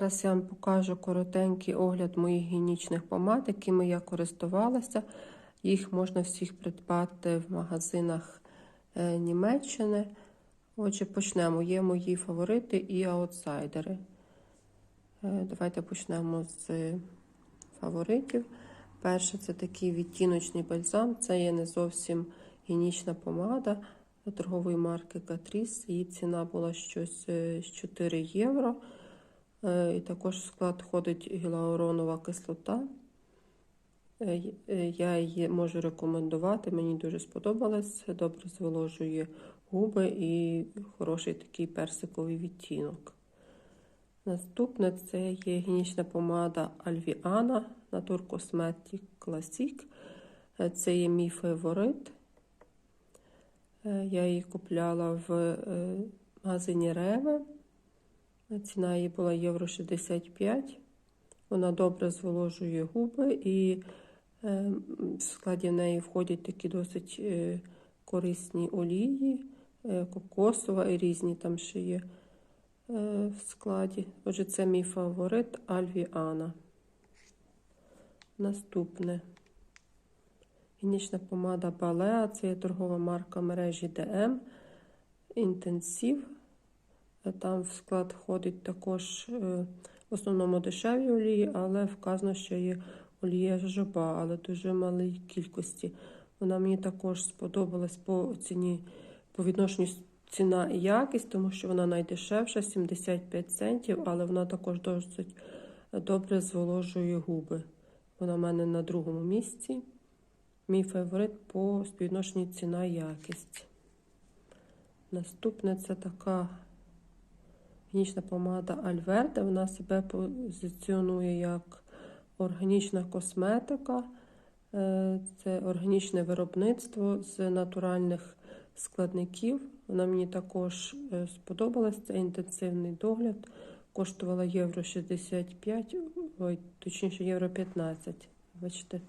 Зараз я вам покажу коротенький огляд моїх гігієнічних помад, якими я користувалася. Їх можна всіх придбати в магазинах е, Німеччини. Отже, почнемо. Є мої фаворити і аутсайдери. Е, Давайте почнемо з фаворитів. Перше, це такий відтіночний бальзам. Це є не зовсім гігієнічна помада торгової марки Catrice. Її ціна була щось е, 4 євро. Е, І також в склад входить гіалуронова кислота. Е, е, Я її можу рекомендувати, мені дуже сподобалось. Добре зволожує губи і хороший такий персиковий відтінок. Наступне це є гігієнічна помада Alviana Natur Cosmetic Classic. Це є мій фаворит. Я її купляла в магазині Реве. Ціна її була євро 65. Вона добре зволожує губи і е, в складі в неї входять такі досить е, корисні олії, е, кокосова і різні там ще є в складі. Отже, це мій фаворит Альвіана. Наступне. Гінічна помада Балеа, це є торгова марка мережі DM. Інтенсив. Е, Там в склад входить також е, в основному дешеві олії, але вказано, що є олія жаба, але дуже малій кількості. Вона мені також сподобалась по ціні, по відношенню ціна і якість, тому що вона найдешевша 75 центів, але вона також досить добре зволожує губи. Вона в мене на другому місці. Мій фаворит по співвідношенню ціна і якість. Наступне це така гігієнічна помада Альверде. Вона себе позиціонує як органічна косметика. Е, Це органічне виробництво з натуральних складників. Вона мені також е, сподобалась. Це інтенсивний догляд. Коштувала євро 65, ой, точніше, євро 15. Бачите.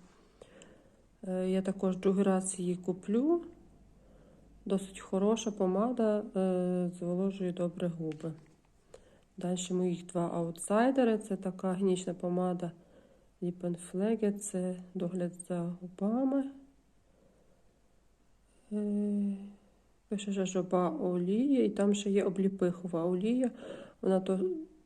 Е, Я також другий раз її куплю. Досить хороша помада, зволожує добре губи. Далі моїх два аутсайдери. Це така гнічна помада Ліпенфлеге, це догляд за губами. Пише жажоба олія, і там ще є обліпихова олія. Вона то,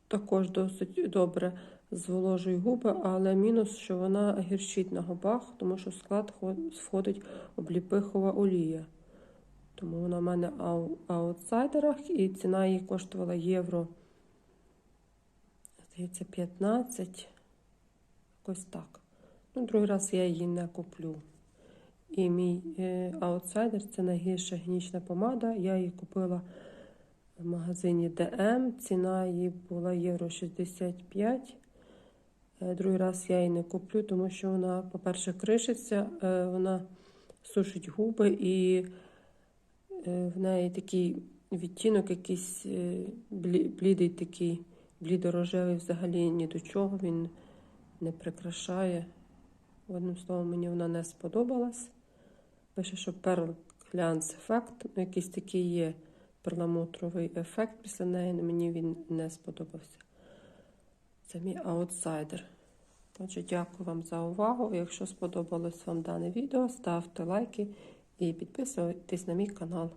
також досить добре зволожує губи, але мінус, що вона гірчить на губах, тому що в склад входить обліпихова олія. Тому вона в мене ау- аутсайдерах, і ціна її коштувала євро. Здається, 15. Якось так. Ну, другий раз я її не куплю. І мій е, аутсайдер це найгірша гінічна помада. Я її купила в магазині DM. Ціна її була євро 65. Е, Другий раз я її не куплю, тому що вона, по-перше, кришиться, е, вона сушить губи і в неї такий відтінок, якийсь блідий такий, блідорожевий взагалі ні до чого, він не прикрашає. Одним словом, мені вона не сподобалась. Пише, що Pearl Glance ефект, ну, якийсь такий є перламутровий ефект після неї, мені він не сподобався. Це мій аутсайдер. Отже, дякую вам за увагу. Якщо сподобалось вам дане відео, ставте лайки і підписуйтесь на мій канал.